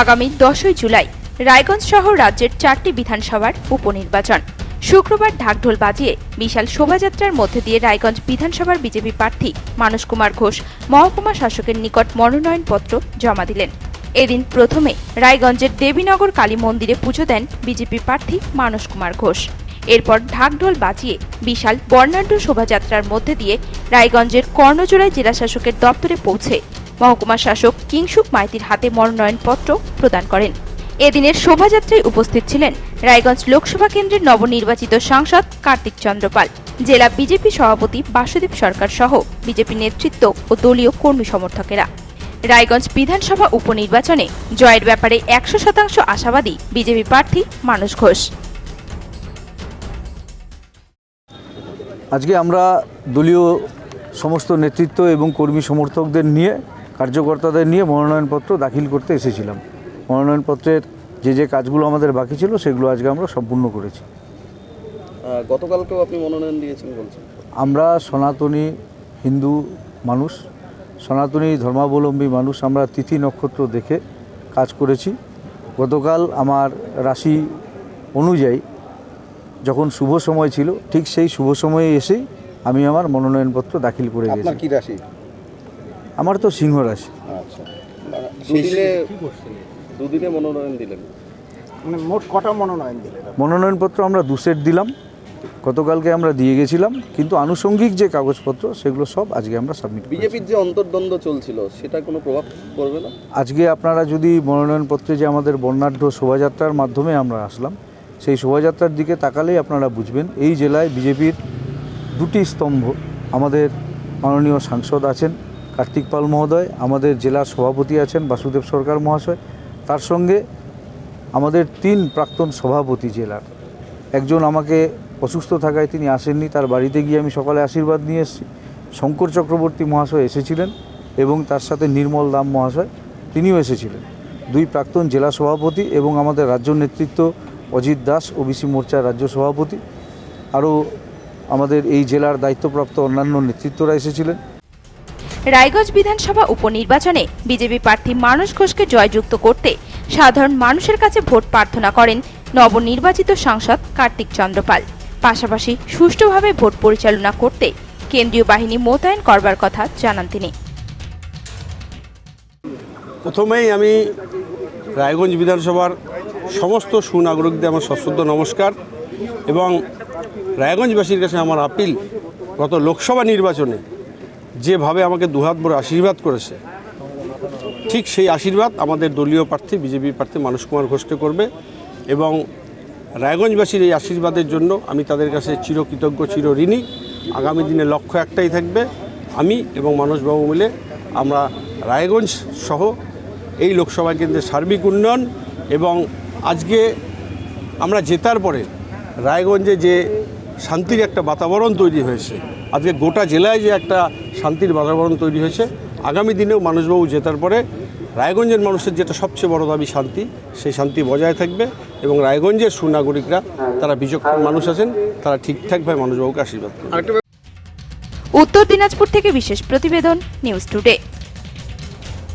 আগামী দশই জুলাই রায়গঞ্জ সহ রাজ্যের চারটি বিধানসভার উপনির্বাচন। শুক্রবার ঢাকঢোল বাজিয়ে বিশাল শোভাযাত্রার মধ্যে দিয়ে রায়গঞ্জ বিধানসভার বিজেপি প্রার্থী মানস কুমার ঘোষ মহকুমা শাসকের নিকট মনোনয়নপত্র জমা দিলেন। এদিন প্রথমে রায়গঞ্জের দেবীনগর কালী মন্দিরে পুজো দেন বিজেপি প্রার্থী মানস কুমার ঘোষ। এরপর ঢাকঢোল বাজিয়ে বিশাল বর্ণাঢ্য শোভাযাত্রার মধ্যে দিয়ে রায়গঞ্জের কর্ণজোড়ায় জেলাশাসকের দপ্তরে পৌঁছে মহকুমা শাসক কিংসুক মাইতির হাতে মনোনয়নপত্র প্রদান করেন। এদিনের শোভাযাত্রায় উপস্থিত ছিলেন রায়গঞ্জ লোকসভা কেন্দ্রের নবনির্বাচিত সাংসদ কার্তিক চন্দ্রপাল জেলা বিজেপি সভাপতি বাসুদেব সরকার সহ বিজেপি নেতৃত্ব ও দলীয় কর্মী সমর্থকেরা। রায়গঞ্জ বিধানসভা উপনির্বাচনে জয়ের ব্যাপারে একশো শতাংশ আশাবাদী বিজেপি প্রার্থী মানস ঘোষ। আজকে আমরা দলীয় সমস্ত নেতৃত্ব এবং কর্মী সমর্থকদের নিয়ে কার্যকর্তাদের নিয়ে মনোনয়নপত্র দাখিল করতে এসেছিলাম। মনোনয়নপত্রের যে যে কাজগুলো আমাদের বাকি ছিল সেগুলো আজকে আমরা সম্পূর্ণ করেছি। গতকালকেও আপনি মনোনয়ন দিয়েছেন বলছেন। আমরা সনাতনী হিন্দু মানুষ সনাতনী ধর্মাবলম্বী মানুষ আমরা তিথি নক্ষত্র দেখে কাজ করেছি। গতকাল আমার রাশি অনুযায়ী যখন শুভ সময় ছিল ঠিক সেই শুভ সময়ে এসেই আমি আমার মনোনয়নপত্র দাখিল করে গেছি আপনার কি রাশি? আমার তো সিংহ রাশি। আচ্ছা। দুদিনে দুদিনে মনোনয়ন দিলেন? মানে মোট কটা মনোনয়ন দিলেন? মনোনয়নপত্র আমরা দু সেট দিলাম। গতকালকে আমরা দিয়ে গেছিলাম কিন্তু আনুষঙ্গিক যে কাগজপত্র সেগুলো সব আজকে আমরা সাবমিট বিজেপির যে অন্তর্দ্বন্দ্ব চলছিল সেটা কোনো প্রভাব পড়বে না? আজকে আপনারা যদি মনোনয়নপত্রে যে আমাদের বর্ণাঢ্য শোভাযাত্রার মাধ্যমে আমরা আসলাম সেই শোভাযাত্রার দিকে তাকালেই আপনারা বুঝবেন এই জেলায় বিজেপির দুটি স্তম্ভ আমাদের মাননীয় সাংসদ আছেন। কার্তিক পাল মহোদয়, আমাদের জেলার সভাপতি আছেন বাসুদেব সরকার মহাশয়। তার সঙ্গে আমাদের তিন প্রাক্তন সভাপতি জেলার। একজন আমাকে অসুস্থ থাকায় তিনি আসেননি, তার বাড়িতে গিয়ে আমি সকালে আশীর্বাদ নিয়ে এসেছি। শঙ্কর চক্রবর্তী মহাশয় এসেছিলেন এবং তার সাথে নির্মল দাম মহাশয়, তিনিও এসেছিলেন। দুই প্রাক্তন জেলা সভাপতি এবং আমাদের রাজ্য নেতৃত্ব অজিত দাস, ওবিসি মোর্চার রাজ্য সভাপতি। আরও আমাদের এই জেলার দায়িত্বপ্রাপ্ত অন্যান্য নেতৃত্বরা এসেছিলেন। রায়গঞ্জ বিধানসভা উপনির্বাচনে বিজেপি প্রার্থী মানস ঘোষকে জয়যুক্ত করতে সাধারণ মানুষের কাছে ভোট প্রার্থনা করেন নবনির্বাচিত সাংসদ কার্তিক চন্দ্রপাল পাশাপাশি সুষ্ঠুভাবে ভোট পরিচালনা করতে কেন্দ্রীয় বাহিনী মোতায়েন করবার কথা জানান তিনি। প্রথমেই আমি রায়গঞ্জ বিধানসভার সমস্ত সুনাগরিকদের আমার সশ্রদ্ধ নমস্কার এবং রায়গঞ্জবাসীর কাছে আমার আপিল গত লোকসভা নির্বাচনে যেভাবে আমাকে দুহাত ভরে আশীর্বাদ করেছে, ঠিক সেই আশীর্বাদ আমাদের দলীয় প্রার্থী, বিজেপি প্রার্থী মানস কুমার ঘোষকে করবে এবং রায়গঞ্জবাসীর এই আশীর্বাদের জন্য আমি তাদের কাছে চিরকৃতজ্ঞ চিরঋণী আগামী দিনে লক্ষ্য একটাই থাকবে, আমি এবং মানসবাবু মিলে আমরা রায়গঞ্জ সহ এই লোকসভা কেন্দ্রের সার্বিক উন্নয়ন এবং আজকে আমরা জেতার পরে রায়গঞ্জে যে শান্তির একটা বাতাবরণ তৈরি হয়েছে। আজকে গোটা জেলায় যে একটা শান্তির বাতাবরণ তৈরি হয়েছে। আগামী দিনেও মানুষবাবু জেতার পরে রায়গঞ্জের মানুষের যেটা সবচেয়ে বড় দাবি শান্তি, সেই শান্তি বজায় থাকবে এবং রায়গঞ্জের সুনাগরিকরা, তারা বিচক্ষণ মানুষ আছেন, তারা ঠিকঠাকভাবে মানুষবাবুকে আশীর্বাদ করবে। উত্তর দিনাজপুর থেকে বিশেষ প্রতিবেদন, নিউজ টুডে।